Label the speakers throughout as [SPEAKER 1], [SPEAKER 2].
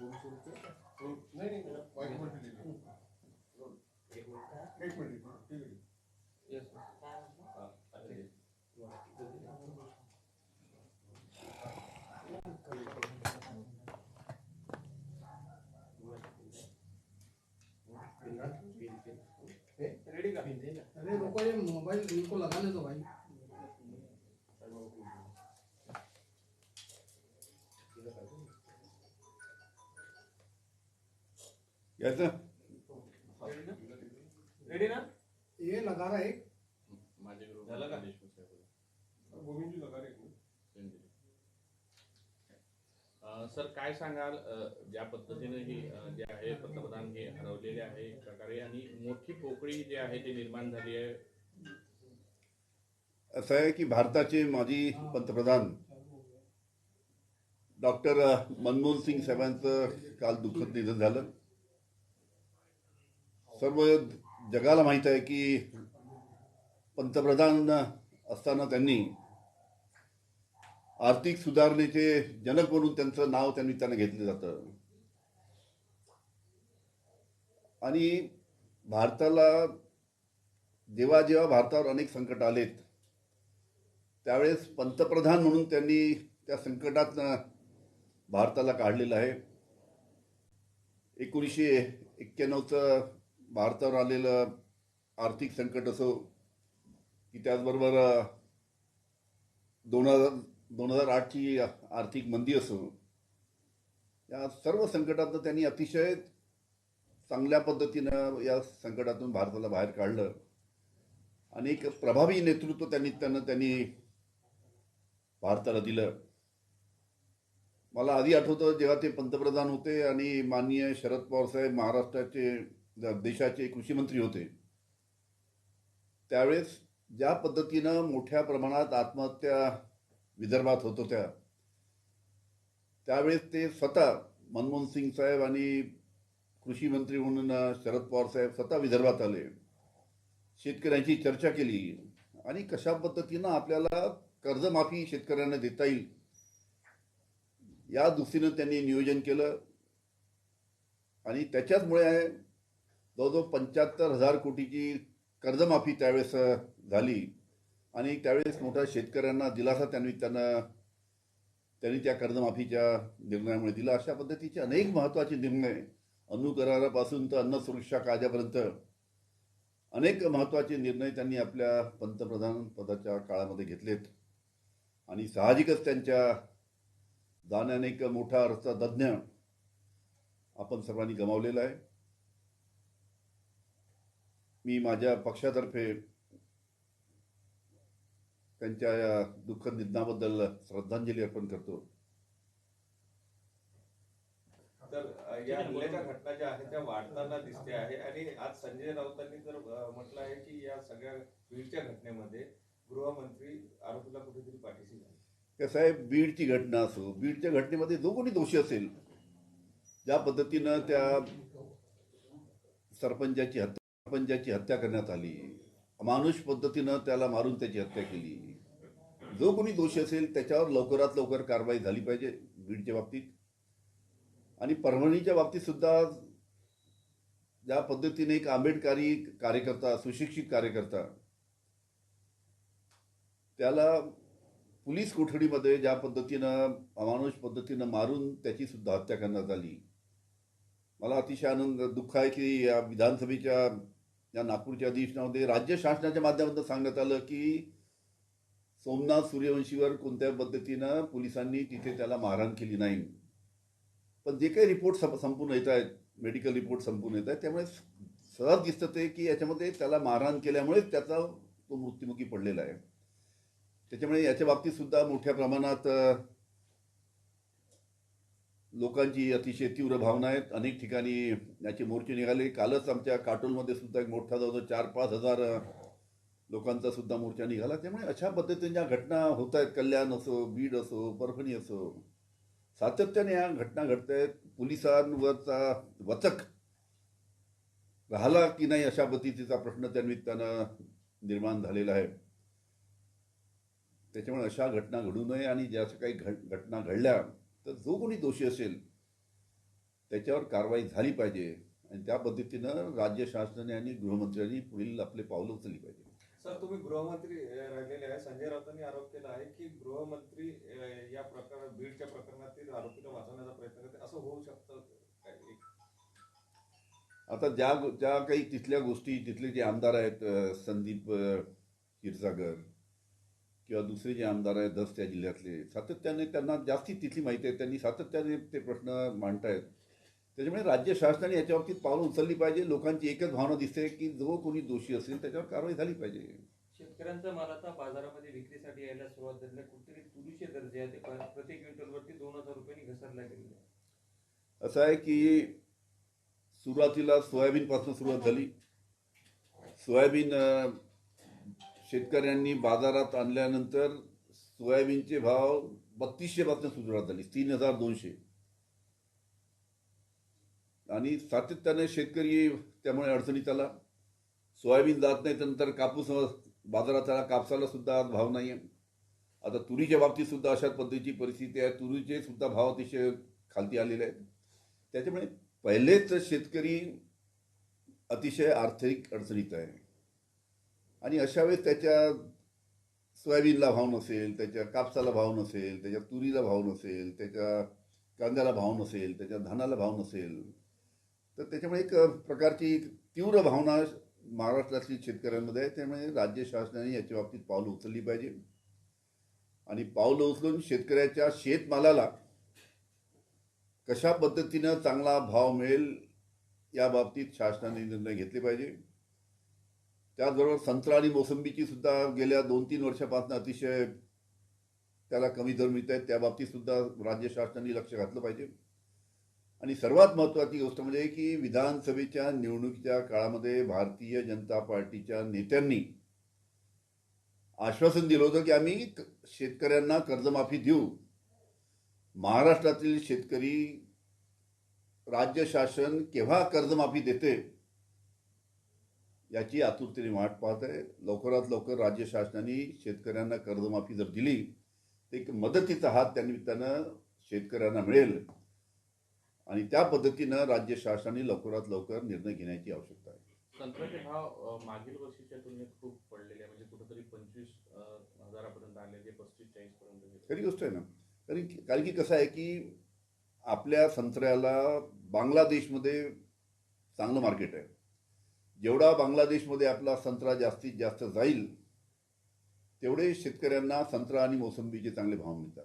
[SPEAKER 1] नाही नाही वाईट म्हणते तिथे. एक मिनिट. एक मिनिट ठीक आहे.
[SPEAKER 2] रेडी का?
[SPEAKER 3] अरे रुको ये मोबाइल इनको लगाने दो भाई।
[SPEAKER 4] याचं
[SPEAKER 2] रेडी ना?
[SPEAKER 3] ये है
[SPEAKER 2] झालं का?
[SPEAKER 1] गोविंदजी एक.
[SPEAKER 5] अ, सर काय सांगाल? ज्या पद्धतीने ही जे आहे पंतप्रधान हे हरवलेले आहे एक प्रकारे आणि मोठी पोकळी जी आहे ती निर्माण झाली आहे?
[SPEAKER 4] असं आहे की भारताचे माजी पंतप्रधान डॉक्टर मनमोहन सिंग साहेबांचं काल दुःखद निधन झालं. सर्व जगाला माहीत आहे की पंतप्रधान असताना त्यांनी आर्थिक सुधारणेचे जनक म्हणून त्यांचं नाव त्यांनी त्यांना घेतलं जातं. आणि भारताला जेव्हा जेव्हा भारतावर अनेक संकट आलेत त्यावेळेस पंतप्रधान म्हणून त्यांनी त्या संकटात भारताला काढलेलं आहे. एकोणीसशे एक्क्याण्णवचं भारतावर आलेलं आर्थिक संकट असो की त्याचबरोबर दोन हजार दोन हजार आठची आर्थिक मंदी असो या सर्व संकटातनं त्यांनी अतिशय चांगल्या पद्धतीनं या संकटातून भारताला बाहेर काढलं. आणि एक प्रभावी नेतृत्व त्यांनी त्यांना त्यांनी भारताला दिलं. मला आधी आठवतं जेव्हा ते पंतप्रधान होते आणि माननीय शरद पवार साहेब महाराष्ट्राचे देशाचे कृषी मंत्री होते त्यावेळेस ज्या पद्धतीनं मोठ्या प्रमाणात आत्महत्या विदर्भात होत होत्या त्यावेळेस ते स्वतः मनमोहन सिंग साहेब आणि कृषी मंत्री म्हणून शरद पवार साहेब स्वतः विदर्भात आले. शेतकऱ्यांची चर्चा केली आणि कशा पद्धतीनं आपल्याला कर्जमाफी शेतकऱ्यांना देता येईल या दृष्टीनं त्यांनी नियोजन केलं. आणि त्याच्याचमुळे जवळजवळ पंच्याहत्तर हजार कोटीची कर्जमाफी त्यावेळेस झाली. आणि त्यावेळेस मोठ्या शेतकऱ्यांना दिलासा त्यांनी त्यांना त्यांनी त्या कर्जमाफीच्या निर्णयामुळे दिला. अशा पद्धतीचे अनेक महत्त्वाचे निर्णय अनुकरारापासून तर अन्न सुरक्षा कायद्यापर्यंत. अनेक महत्त्वाचे निर्णय त्यांनी आपल्या पंतप्रधान पदाच्या काळामध्ये घेतलेत. आणि साहजिकच त्यांच्या जाण्याने एक मोठा अर्थतज्ञ आपण सर्वांनी गमावलेला आहे. मी माझ्या पक्षातर्फे त्यांच्या या दुःखद निधनाबद्दल श्रद्धांजली अर्पण करतो.
[SPEAKER 2] तर या हल्ल्याच्या घटना ज्या आहेत त्या वाढताना दिसते आहे. आणि आज संजय राऊतांनी अ, म्हटलं आहे की या सगळ्या बीडच्या घटनेमध्ये गृहमंत्री आरोपीला कुठेतरी पाठीशी झाले
[SPEAKER 4] आहे बीडची घटना असो बीडच्या घटनेमध्ये जो कोणी दोषी असेल ज्या पद्धतीनं त्या सरपंचाची हत्या आपण ज्याची हत्या करण्यात आली अमानुष पद्धतीनं त्याला मारून त्याची हत्या केली जो कोणी दोषी असेल त्याच्यावर लवकरात लवकर कारवाई झाली पाहिजे बीडच्या बाबतीत. आणि परभणीच्या बाबतीत सुद्धा ज्या पद्धतीने एक आंबेडकरी कार्यकर्ता सुशिक्षित कार्यकर्ता त्याला पोलीस कोठडीमध्ये ज्या पद्धतीनं अमानुष पद्धतीनं मारून त्याची सुद्धा हत्या करण्यात आली. मला अतिशय आनंद दुःख आहे की या विधानसभेच्या या नागपूरच्या अधिवेशनामध्ये राज्य शासनाच्या माध्यमातून सांगण्यात आलं की सोमनाथ सूर्यवंशीवर कोणत्या पद्धतीनं पोलिसांनी तिथे त्याला मारहाण केली नाही. पण जे काही रिपोर्ट संपून येत आहेत मेडिकल रिपोर्ट संपून येत आहेत त्यामुळे सहज दिसतं ते की याच्यामध्ये त्याला मारहाण केल्यामुळेच त्याचा तो मृत्युमुखी पडलेला आहे. त्याच्यामुळे याच्या बाबतीत सुद्धा मोठ्या प्रमाणात लोकांची अतिशय तीव्र भावना आहेत. अनेक ठिकाणी याचे मोर्चे निघाले. कालच आमच्या काटोलमध्ये सुद्धा एक मोठा जवळजवळ चार पाच हजार लोकांचा सुद्धा मोर्चा निघाला. त्यामुळे अशा पद्धतीने ज्या घटना होत आहेत कल्याण असो बीड असो परभणी असो सातत्याने या घटना घडत आहेत. पोलिसांवरचा वचक राहिला की नाही अशा पद्धतीचा प्रश्न त्या निमित्तानं निर्माण झालेला आहे. त्याच्यामुळे अशा घटना घडू नये आणि ज्या काही घट घटना घडल्या तर जो कोणी दोषी असेल त्याच्यावर कारवाई झाली पाहिजे आणि त्या पद्धतीनं राज्य शासनाने आणि गृहमंत्र्यांनी पुढील आपले पावलं उचलली पाहिजे.
[SPEAKER 2] सर तुम्ही गृहमंत्री राहिलेले आहे. संजय राऊतांनी आरोप केला आहे की गृहमंत्री या प्रकरणात बीडच्या प्रकरणातील आरोपीला वाचवण्याचा प्रयत्न करते असं होऊ शकतं
[SPEAKER 4] आता ज्या ज्या काही तिथल्या गोष्टी तिथले जे आमदार आहेत संदीप क्षीरसागर किंवा दुसरे जे आमदार आहेत दस त्या जिल्ह्यातले सातत्याने त्यांना जास्ती तिथली माहिती आहे. त्यांनी सातत्याने ते प्रश्न मांडतायत. त्याच्यामुळे राज्य शासनाने याच्या बाबतीत पावलं उचलली पाहिजे. लोकांची एकच भावना दिसते की जो कोणी दोषी असेल त्याच्यावर कारवाई झाली पाहिजे.
[SPEAKER 6] शेतकऱ्यांचा माल आता बाजारामध्ये विक्रीसाठी यायला सुरुवात झाली. कुठेतरी तुरीचे दर्जे आहे ते प्रति क्विंटलवरती दोन हजार रुपयांनी घसरला गेलेले आहे
[SPEAKER 4] असं आहे की सुरुवातीला सोयाबीनपासून सुरुवात झाली. सोयाबीन शेतकऱ्यांनी बाजारात आणल्यानंतर सोयाबीनचे भाव बत्तीसशेपासून सुरुवात झाली तीन हजार दोनशे. आणि सातत्याने शेतकरी त्यामुळे अडचणीत आला. सोयाबीन जात नाही तर नंतर कापूस बाजारात आला कापसाला सुद्धा आज भाव नाही आहे आता तुरीच्या बाबतीत सुद्धा अशाच पद्धतीची परिस्थिती आहे. तुरीचे सुद्धा भाव अतिशय खालती आलेले आहेत. त्याच्यामुळे पहिलेच शेतकरी अतिशय आर्थिक अडचणीत आहे. आणि अशा वेळेस त्याच्या सोयाबीनला भाव नसेल त्याच्या कापसाला भाव नसेल त्याच्या तुरीला भाव नसेल त्याच्या कांद्याला भाव नसेल त्याच्या धानाला भाव नसेल तर त्याच्यामुळे एक प्रकारची तीव्र भावना महाराष्ट्रातील शेतकऱ्यांमध्ये आहे. त्यामुळे राज्य शासनाने याच्या बाबतीत पावलं उचलली पाहिजे. आणि पावलं उचलून शेतकऱ्याच्या शेतमालाला कशा पद्धतीनं चांगला भाव मिळेल या बाबतीत शासनाने निर्णय घेतले पाहिजे. त्याचबरोबर संत्रा आणि मोसंबीची सुद्धा गेल्या दोन तीन वर्षापासून अतिशय त्याला कमी दर मिळत आहेत. त्या बाबतीत सुद्धा राज्य शासनाने लक्ष घातलं पाहिजे. आणि सर्वात महत्त्वाची गोष्ट म्हणजे की विधानसभेच्या निवडणुकीच्या काळामध्ये भारतीय जनता पार्टीच्या नेत्यांनी आश्वासन दिलं होतं की आम्ही शेतकऱ्यांना कर्जमाफी देऊ. महाराष्ट्रातील शेतकरी राज्य शासन केव्हा कर्जमाफी देते? याची आतुरतेने वाट पाहत आहे. लवकरात लवकर राज्य शासनाने शेतकऱ्यांना कर्जमाफी जर दिली तर एक मदतीचा हात त्या निमित्तानं शेतकऱ्यांना मिळेल. आणि त्या पद्धतीनं राज्य शासनाने लवकरात लवकर निर्णय घेण्याची आवश्यकता आहे.
[SPEAKER 5] संत्र्याचे भाव मागील वर्षीच्या तुलनेत खूप पडलेले आहे. म्हणजे कुठेतरी पंचवीस हजारापर्यंत आले जे पस्तीस चाळीस पर्यंत.
[SPEAKER 4] खरी गोष्ट आहे ना. कारण की कारण की कसं आहे की आपल्या संत्र्याला बांगलादेशमध्ये चांगलं मार्केट आहे. जेवढा बांगलादेशमध्ये आपला संत्रा जास्तीत जास्त जाईल तेवढे शेतकऱ्यांना संत्रा आणि मोसंबीचे चांगले भाव मिळतात.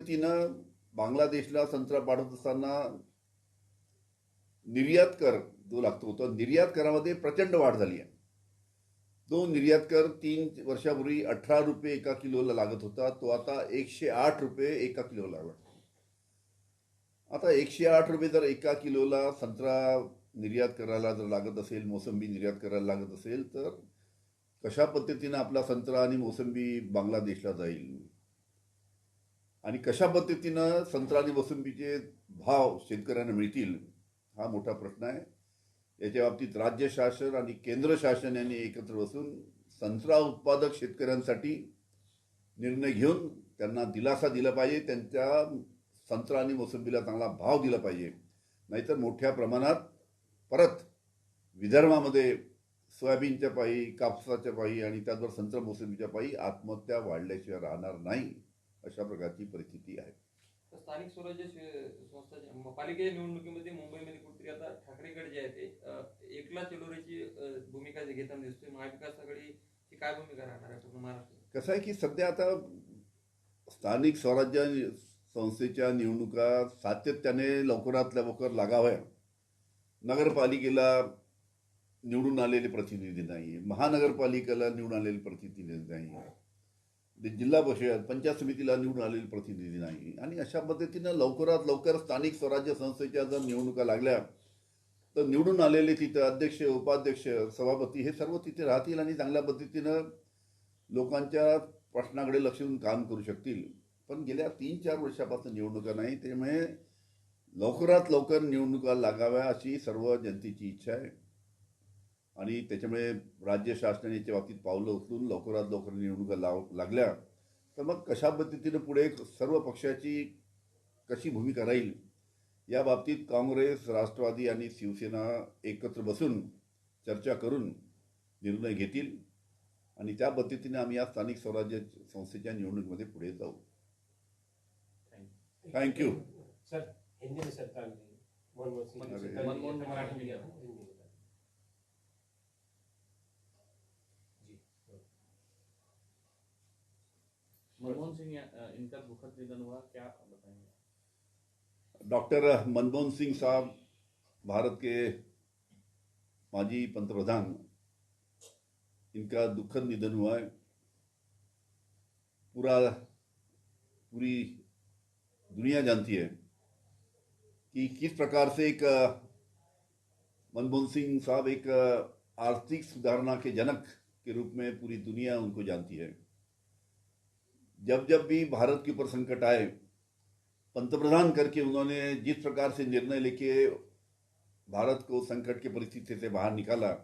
[SPEAKER 4] तिनं बांगलादेशला संत्रा पाठवत असताना निर्यात कर जो लागतो तो निर्यात करामध्ये प्रचंड वाढ झाली आहे. तो निर्यात कर तीन वर्षापूर्वी अठरा रुपये एका किलोला लागत होता तो आता एकशे आठ रुपये एका किलोला लागला. आता एकशे आठ रुपये जर एका किलोला संत्रा निर्यात करायला जर लागत असेल मोसंबी निर्यात करायला लागत असेल तर कशा पद्धतीनं आपला संत्रा आणि मोसंबी बांगलादेशला जाईल? आणि कशा पद्धतीनं संत्रा आणि मोसंबीचे भाव शेतकऱ्यांना मिळतील? हा मोठा प्रश्न आहे. याच्या बाबतीत राज्य शासन आणि केंद्र शासन यांनी एकत्र बसून संत्रा उत्पादक शेतकऱ्यांसाठी निर्णय घेऊन त्यांना दिलासा दिला पाहिजे त्यांच्या संत्रा आणि मोसंबीला चांगला भाव दिला पाहिजे. नाहीतर मोठ्या प्रमाणात परत विदर्भामध्ये सोयाबीनच्या पायी कापसाच्या पायी आणि त्याचबरोबर संत्रा मोसंबीच्या पायी आत्महत्या वाढल्याशिवाय राहणार नाही अशा प्रकारची परिस्थिती आहे.
[SPEAKER 6] स्थानिक स्वराज्य संस्थाच्या पालिकेच्या निवडणुकीमध्ये मुंबईमध्ये कुठेतरी आता ठाकरे गट जे आहे ते एकला चलोरीची भूमिका जे घेताना दिसतोय. महाविकास आघाडीची काय भूमिका राहणार आहे पूर्ण महाराष्ट्रात?
[SPEAKER 4] कसं आहे की सध्या आता स्थानिक स्वराज्य संस्थेच्या निवडणुका सातत्याने लवकरात लवकर लागाव्या नगरपालिकेला निवडून आलेले प्रतिनिधी नाही महानगरपालिकेला निवडून आलेले प्रतिनिधी नाही जिल्हा परिषद पंचायत समितीला निवडून आलेले प्रतिनिधी नाही आणि अशा पद्धतीनं लवकरात लवकर स्थानिक स्वराज्य संस्थेच्या जर निवडणुका लागल्या तर निवडून आलेले तिथं अध्यक्ष उपाध्यक्ष सभापती हे सर्व तिथे राहतील आणि चांगल्या पद्धतीनं लोकांच्या प्रश्नाकडे लक्ष देऊन काम करू शकतील. पण गेल्या तीन चार वर्षापासून निवडणुका नाही त्यामुळे लवकरात लवकर निवडणुका लागाव्या अशी सर्व जनतेची इच्छा आहे. आणि त्याच्यामुळे राज्य शासनाने याच्या बाबतीत पावलं उचलून लवकरात लवकर निवडणुका लाव लागल्या तर मग कशा पद्धतीनं पुढे सर्व पक्षाची कशी भूमिका राहील या बाबतीत काँग्रेस राष्ट्रवादी आणि शिवसेना एकत्र बसून चर्चा करून निर्णय घेतील आणि त्या पद्धतीने आम्ही या स्थानिक स्वराज्य संस्थेच्या निवडणुकीमध्ये पुढे जाऊ. थँक्यू
[SPEAKER 7] सर हिंदी में मनमोहन सिंह
[SPEAKER 5] मनमोहन मराठी।
[SPEAKER 7] हिंदी में
[SPEAKER 5] मनमोहन सिंह इनका दुखद निधन हुआ क्या बताएँगे?
[SPEAKER 4] डॉक्टर मनमोहन सिंह साहब भारत के माजी पंतप्रधान इनका दुखद निधन हुआ है। पूरा पूरी दुनिया जानती है। कि किस प्रकार से एक मनमोहन सिंह साहब एक आर्थिक सुधारणा के जनक के रूप में पूरी दुनिया उनको जानती है। जब जब भी भारत के ऊपर संकट आए, पंतप्रधान करके उन्होंने जिस प्रकार से निर्णय लेके भारत को संकट की परिस्थिति से बाहर निकाला,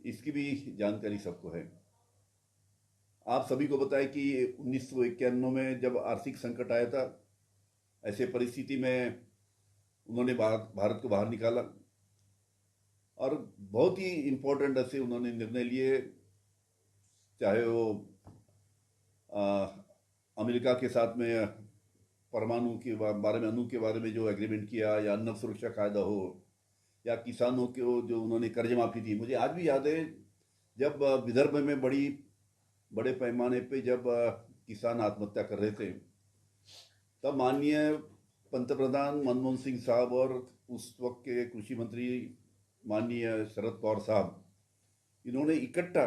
[SPEAKER 4] इसकी भी जानकारी सबको है। आप सभी को बताएँ कि उन्नीस सौ इक्यानवे में जब आर्थिक संकट आया था, ऐसे परिस्थिति में उन्होंने भारत भारत को बाहर निकाला। और बहुत ही इम्पोर्टेंट ऐसे उन्होंने निर्णय लिए चाहे वो आ, अमेरिका के साथ में परमाणु के बारे में अणु के बारे में जो एग्रीमेंट किया या अन्न सुरक्षा कायदा हो या किसानों को जो उन्होंने कर्ज माफ़ी दी। मुझे आज भी याद है जब विदर्भ में बड़ी बड़े पैमाने पे जब किसान आत्महत्या कर रहे थे तब माननीय पंतप्रधान मनमोहन सिंह साहब और उस वक्त के कृषि मंत्री माननीय शरद पवार साहब, इन्होंने इकट्ठा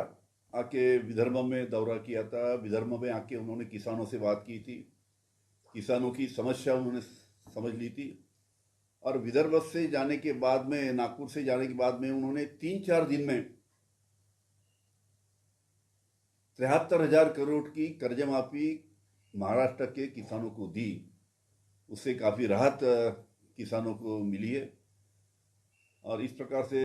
[SPEAKER 4] आके विदर्भ में दौरा किया था। विदर्भ में आके उन्होंने किसानों से बात की थी। किसानों की समस्या उन्होंने समझ ली थी। और विदर्भ से जाने के बाद में, नागपुर से जाने के बाद में उन्होंने तीन चार दिन में तिहत्तर हज़ार करोड़ की कर्ज माफ़ी महाराष्ट्र के किसानों को दी। उससे काफी राहत किसानों को मिली है। और इस प्रकार से